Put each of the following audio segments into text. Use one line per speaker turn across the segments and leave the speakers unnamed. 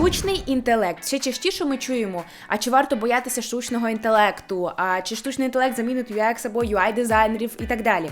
Штучний інтелект. Ще частіше ми чуємо, а чи варто боятися штучного інтелекту, а чи штучний інтелект замінить UX або UI дизайнерів і так далі.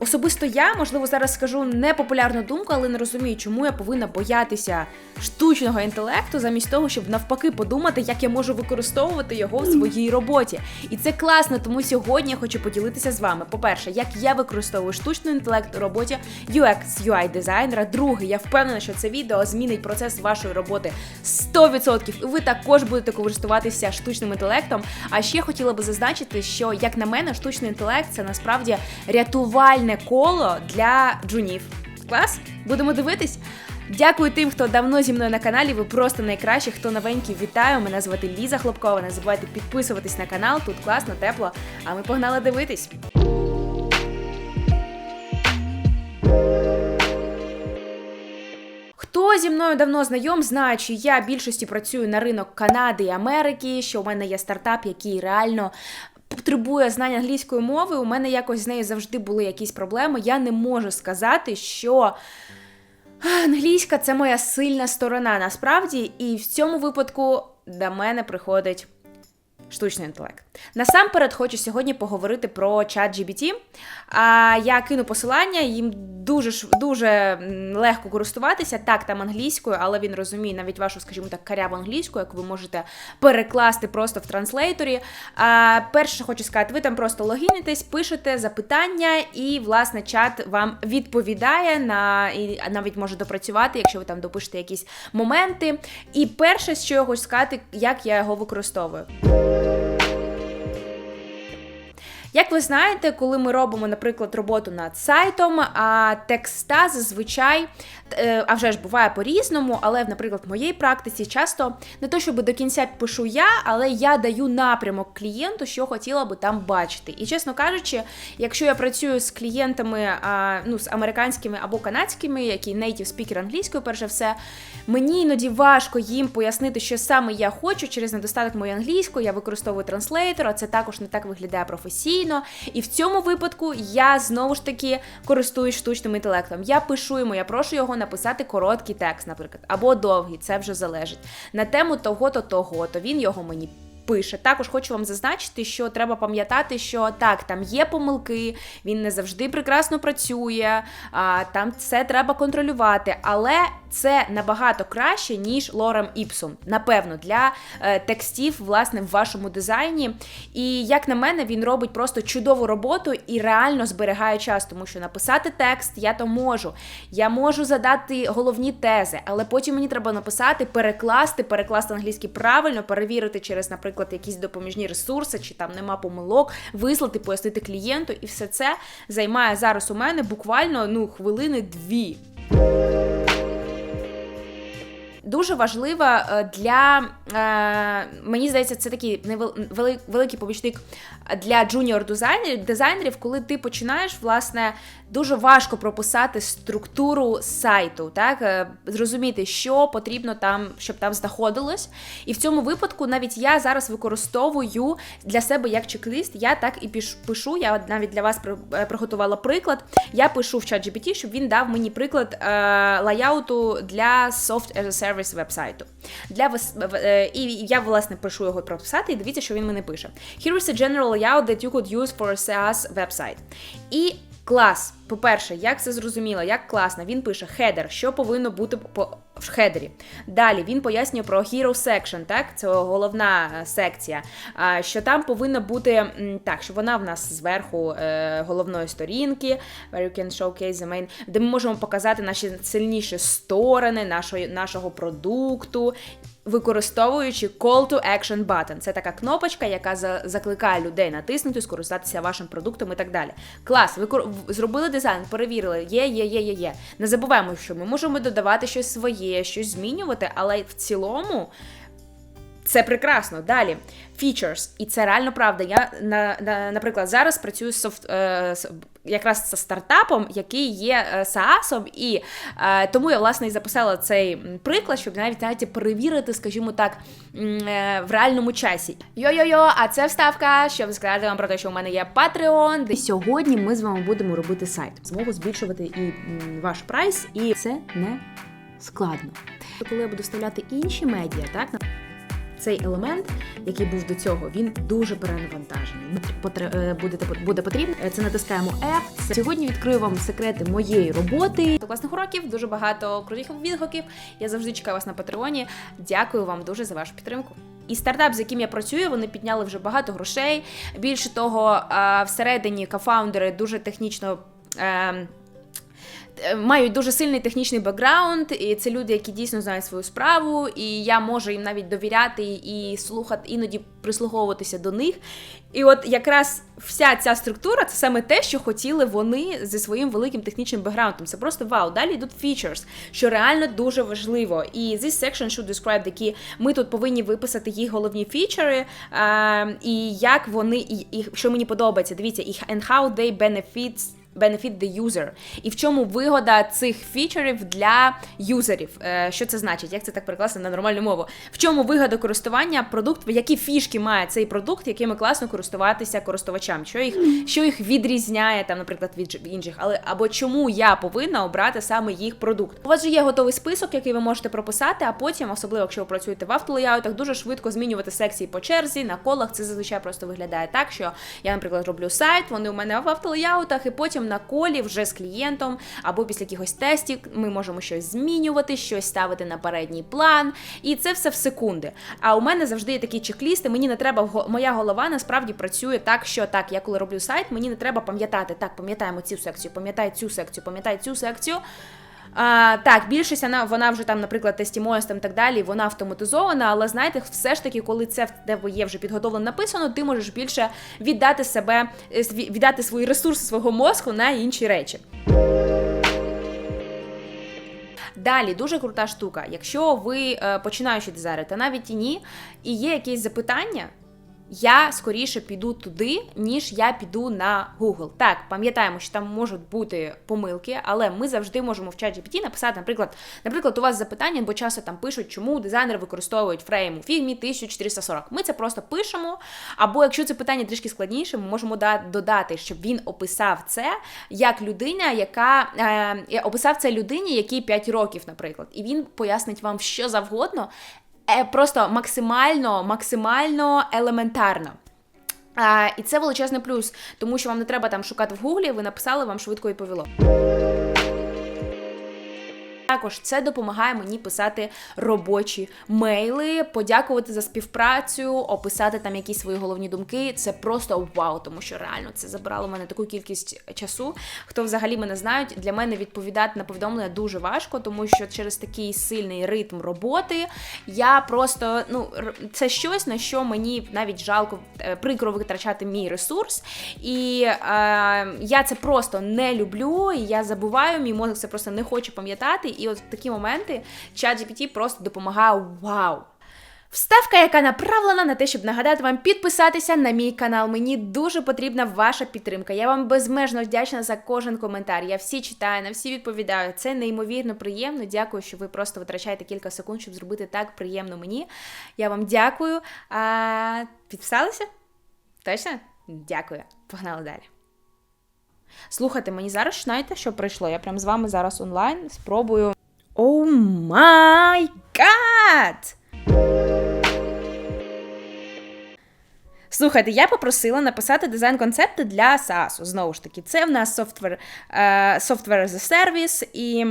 Особисто я, можливо, зараз скажу непопулярну думку, але не розумію, чому я повинна боятися штучного інтелекту, замість того, щоб навпаки подумати, як я можу використовувати його в своїй роботі. І це класно, тому сьогодні я хочу поділитися з вами. По-перше, як я використовую штучний інтелект у роботі UX UI дизайнера. Друге, я впевнена, що це відео змінить процес вашої роботи 100%. І ви також будете користуватися штучним інтелектом. А ще хотіла би зазначити, що як на мене, штучний інтелект це насправді рятувальне коло для джунів. Клас? Будемо дивитись. Дякую тим, хто давно зі мною на каналі. Ви просто найкращі. Хто новенький, вітаю. Мене звати Ліза Хлопкова. Не забувайте підписуватись на канал. Тут класно, тепло. А ми погнали дивитись. Хто зі мною давно знайом, знає, що я більшості працюю на ринок Канади і Америки, що у мене є стартап, який реально. Потребує знання англійської мови, у мене якось з нею завжди були якісь проблеми. Я не можу сказати, що англійська це моя сильна сторона насправді, і в цьому випадку до мене приходить штучний інтелект. Насамперед хочу сьогодні поговорити про чат GBT. Я кину посилання, їм дуже дуже легко користуватися. Так, там англійською, але він розуміє навіть вашу, скажімо так, каряву англійську, яку ви можете перекласти просто в транслейторі. А, перше, хочу сказати, ви там просто логінитесь, пишете запитання, і власне чат вам відповідає на і навіть може допрацювати, якщо ви там допишете якісь моменти. І перше, що я хочу сказати, як я його використовую. you Як ви знаєте, коли ми робимо, наприклад, роботу над сайтом, а текста зазвичай, е, а вже ж буває по-різному, але, наприклад, в моїй практиці часто не то, щоб до кінця пишу я, але я даю напрямок клієнту, що хотіла би там бачити. І чесно кажучи, якщо я працюю з клієнтами, ну, з американськими або канадськими, які native speaker англійською, перш за все, мені іноді важко їм пояснити, що саме я хочу через недостаток моєї англійської, я використовую транслейтор, а це також не так виглядає професійно. І в цьому випадку я знову ж таки користуюсь штучним інтелектом. Я пишу йому, я прошу його написати короткий текст, наприклад, або довгий, це вже залежить. На тему того-то, того-то. Він його мені. Пише також хочу вам зазначити, що треба пам'ятати, що так, там є помилки, він не завжди прекрасно працює, а, там все треба контролювати, але це набагато краще, ніж лорем іпсум, напевно, для е, текстів, власне, в вашому дизайні. І як на мене, він робить просто чудову роботу і реально зберігає час, тому що написати текст я то можу. Я можу задати головні тези, але потім мені треба написати, перекласти, перекласти англійський правильно, перевірити через, наприклад, якісь допоміжні ресурси, чи там нема помилок, вислати, пояснити клієнту, і все це займає зараз у мене буквально ну хвилини дві. Дуже важлива е, для е, мені здається, це такий невеликий великий помічник для джуніор дизайнерів, дизайнерів, коли ти починаєш, власне, дуже важко прописати структуру сайту, так е, зрозуміти, що потрібно там, щоб там знаходилось. І в цьому випадку навіть я зараз використовую для себе як чек-лист. Я так і пишу. Я навіть для вас е, приготувала приклад. Я пишу в чат GPT, щоб він дав мені приклад е, лаяуту для Soft as a Service вебсайту. Для вес- в- е, і я власне пишу його прописати, і дивіться, що він мені пише. Here is a general layout that you could use for a SaaS website. І клас. По-перше, як це зрозуміло, як класно. Він пише хедер, що повинно бути по в хедері. Далі він пояснює про Hero Section, так, це головна е, секція. Що там повинно бути так, що вона в нас зверху е, головної сторінки, where you can showcase the main, де ми можемо показати наші сильніші сторони нашої, нашого продукту. Використовуючи Call to Action Button. Це така кнопочка, яка за- закликає людей натиснути, скористатися вашим продуктом і так далі. Клас, ви зробили дизайн, перевірили, є, є, є, є, є. Не забуваємо, що ми можемо додавати щось своє, щось змінювати, але в цілому. Це прекрасно. Далі features. І це реально правда. Я на, на наприклад зараз працюю з софт е, якраз стартапом, який є е, SaaS, і е, тому я власне і записала цей приклад, щоб навіть навіть перевірити, скажімо так, е, в реальному часі. Йо-йо-йо, а це вставка, щоб сказати вам про те, що у мене є Patreon, де сьогодні ми з вами будемо робити сайт. Змогу збільшувати і ваш прайс, і це не складно. Коли я буду вставляти інші медіа, так цей елемент, який був до цього, він дуже перенавантажений. Е, Буде, буде потрібно. Е, Це натискаємо F. Сьогодні відкрию вам секрети моєї роботи. До класних уроків, дуже багато крутих відгуків. Я завжди чекаю вас на Патреоні. Дякую вам дуже за вашу підтримку. І стартап, з яким я працюю, вони підняли вже багато грошей. Більше того, всередині кафаундери дуже технічно. Е, Мають дуже сильний технічний бекграунд, і це люди, які дійсно знають свою справу, і я можу їм навіть довіряти і слухати, іноді прислуховуватися до них. І от якраз вся ця структура це саме те, що хотіли вони зі своїм великим технічним бекграундом. Це просто вау. Далі йдуть features, що реально дуже важливо. І this section should describe які ми тут повинні виписати їх головні фічери, е, і як вони, і, і що мені подобається. Дивіться, і and how they benefits benefit the user. І в чому вигода цих фічерів для юзерів? Е, Що це значить? Як це так перекласти на нормальну мову? В чому вигода користування продукту? Які фішки має цей продукт, якими класно користуватися користувачам? Що їх, що їх відрізняє там, наприклад, від інших? Але або чому я повинна обрати саме їх продукт? У вас же є готовий список, який ви можете прописати, а потім, особливо якщо ви працюєте в автолеяутах, дуже швидко змінювати секції по черзі на колах. Це зазвичай просто виглядає так, що я, наприклад, роблю сайт, вони у мене в автолеяутах, і потім на колі вже з клієнтом або після якихось тестів ми можемо щось змінювати, щось ставити на передній план, і це все в секунди. А у мене завжди є такі чек-лісти. Мені не треба моя голова насправді працює так, що так, я коли роблю сайт, мені не треба пам'ятати. Так, пам'ятаємо цю секцію, пам'ятай цю секцію, пам'ятай цю секцію. А, так, більшість вона, вона вже там, наприклад, тестімоїс там так далі, вона автоматизована, але знаєте, все ж таки, коли це в тебе є вже підготовлено написано, ти можеш більше віддати себе, е, віддати свої ресурси свого мозку на інші речі. Далі дуже крута штука. Якщо ви е, починаючи дизайнер, та навіть і ні, і є якісь запитання, я скоріше піду туди, ніж я піду на Google. Так, пам'ятаємо, що там можуть бути помилки, але ми завжди можемо в ChatGPT написати, наприклад, наприклад, у вас запитання, бо часто там пишуть, чому дизайнери використовують фрейм у фігмі 1440. Ми це просто пишемо. Або якщо це питання трішки складніше, ми можемо да- додати, щоб він описав це як людина, яка е, описав це людині, якій 5 років, наприклад, і він пояснить вам що завгодно. Е, просто максимально, максимально елементарно. А, і це величезний плюс, тому що вам не треба там шукати в гуглі, ви написали, вам швидко відповіло. Також це допомагає мені писати робочі мейли, подякувати за співпрацю, описати там якісь свої головні думки. Це просто вау, тому що реально це забрало в мене таку кількість часу. Хто взагалі мене знають, для мене відповідати на повідомлення дуже важко, тому що через такий сильний ритм роботи я просто ну це щось на що мені навіть жалко е, прикро витрачати мій ресурс. І е, я це просто не люблю, і я забуваю, мій мозок це просто не хоче пам'ятати. І от в такі моменти ChatGPT просто допомагає вау. Вставка, яка направлена на те, щоб нагадати вам підписатися на мій канал. Мені дуже потрібна ваша підтримка. Я вам безмежно вдячна за кожен коментар. Я всі читаю, на всі відповідаю. Це неймовірно приємно. Дякую, що ви просто витрачаєте кілька секунд, щоб зробити так приємно мені. Я вам дякую. А, підписалися? Точно? Дякую. Погнали далі. Слухайте, мені зараз знаєте, що прийшло? Я прям з вами зараз онлайн спробую. О май гад! Слухайте, я попросила написати дизайн-концепти для SaaS. Знову ж таки, це в нас software, е, software as a service, і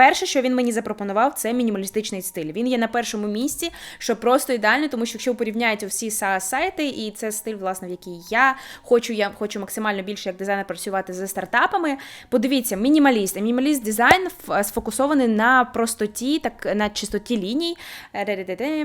перше, що він мені запропонував, це мінімалістичний стиль. Він є на першому місці, що просто ідеально, тому що якщо порівняєте всі сайти, і це стиль, власне, в який я хочу, я хочу максимально більше як дизайнер працювати з стартапами. Подивіться, мінімаліст. Мінімаліст дизайн сфокусований на простоті, так на чистоті ліній, Ре-ре-ре-ре,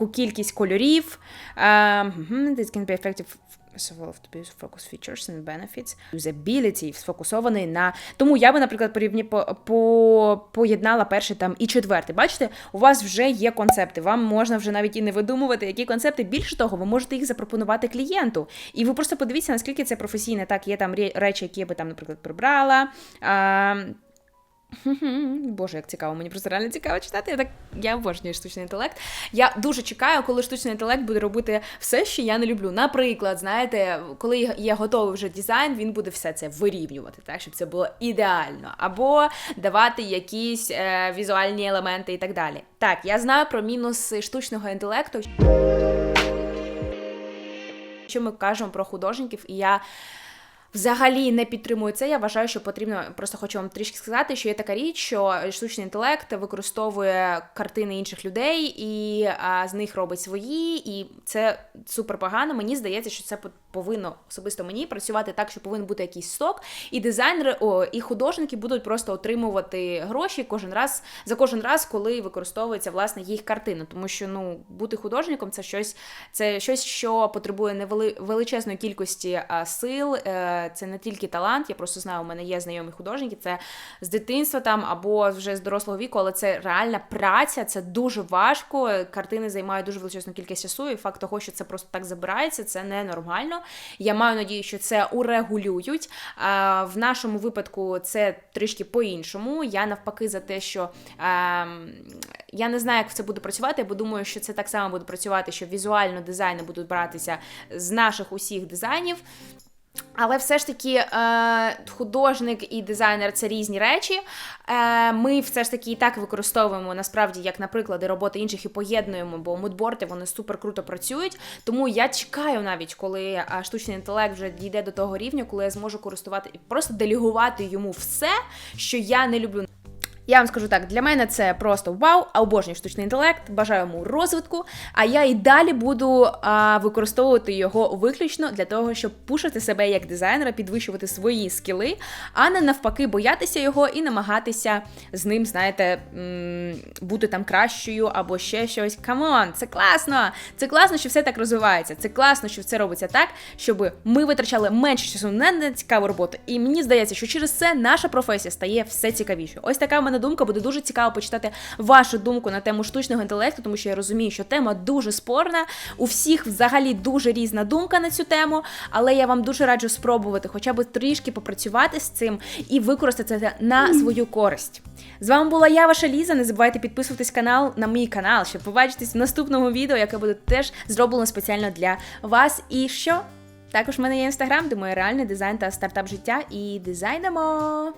маленьку кількість кольорів. мгм, This can be effective to focus features and benefits. Usability сфокусований на. Тому я би, наприклад, порівні по, по поєднала перший там і четвертий. Бачите, у вас вже є концепти. Вам можна вже навіть і не видумувати, які концепти. Більше того, ви можете їх запропонувати клієнту. І ви просто подивіться, наскільки це професійне. Так, є там речі, які я би там, наприклад, прибрала. Боже, як цікаво, мені просто реально цікаво читати. Я так я обожнюю штучний інтелект. Я дуже чекаю, коли штучний інтелект буде робити все, що я не люблю. Наприклад, знаєте, коли є готовий вже дизайн, він буде все це вирівнювати, так щоб це було ідеально, або давати якісь е, візуальні елементи і так далі. Так, я знаю про мінуси штучного інтелекту. Що ми кажемо про художників, і я взагалі не підтримую це. Я вважаю, що потрібно просто хочу вам трішки сказати, що є така річ, що штучний інтелект використовує картини інших людей і а, з них робить свої, і це супер погано. Мені здається, що це повинно особисто мені працювати так, що повинен бути якийсь сток, і дизайнери о, і художники будуть просто отримувати гроші кожен раз за кожен раз, коли використовується власне їх картина. Тому що ну бути художником це щось, це щось, що потребує невели, величезної кількості а, сил. Е, це не тільки талант. Я просто знаю, у мене є знайомі художники, це з дитинства там або вже з дорослого віку, але це реальна праця, це дуже важко. Картини займають дуже величезну кількість часу, і факт того, що це просто так забирається, це ненормально. Я маю надію, що це урегулюють. В нашому випадку це трішки по-іншому. Я навпаки за те, що а, я не знаю, як це буде працювати, бо думаю, що це так само буде працювати, що візуально дизайни будуть братися з наших усіх дизайнів. Але все ж таки е, художник і дизайнер це різні речі. Е, Ми все ж таки і так використовуємо насправді як, наприклад, роботи інших і поєднуємо, бо мудборти вони супер круто працюють. Тому я чекаю навіть, коли е, штучний інтелект вже дійде до того рівня, коли я зможу користувати і просто делегувати йому все, що я не люблю. Я вам скажу так, для мене це просто вау, а обожнюю штучний інтелект, бажаю йому розвитку. А я і далі буду а, використовувати його виключно для того, щоб пушити себе як дизайнера, підвищувати свої скіли, а не навпаки боятися його і намагатися з ним, знаєте, бути там кращою або ще щось. Камон, це класно! Це класно, що все так розвивається. Це класно, що все робиться так, щоб ми витрачали менше часу на нецікаву роботу. І мені здається, що через це наша професія стає все цікавішою. Ось така в мене думка. Буде дуже цікаво почитати вашу думку на тему штучного інтелекту, тому що я розумію, що тема дуже спорна. У всіх взагалі дуже різна думка на цю тему, але я вам дуже раджу спробувати, хоча б трішки попрацювати з цим і використати це на свою користь. З вами була я, ваша Ліза. Не забувайте підписуватись канал на мій канал, щоб побачитись в наступному відео, яке буде теж зроблено спеціально для вас. І що? Також в мене є інстаграм, де моє реальний дизайн та стартап життя. І дизайнемо!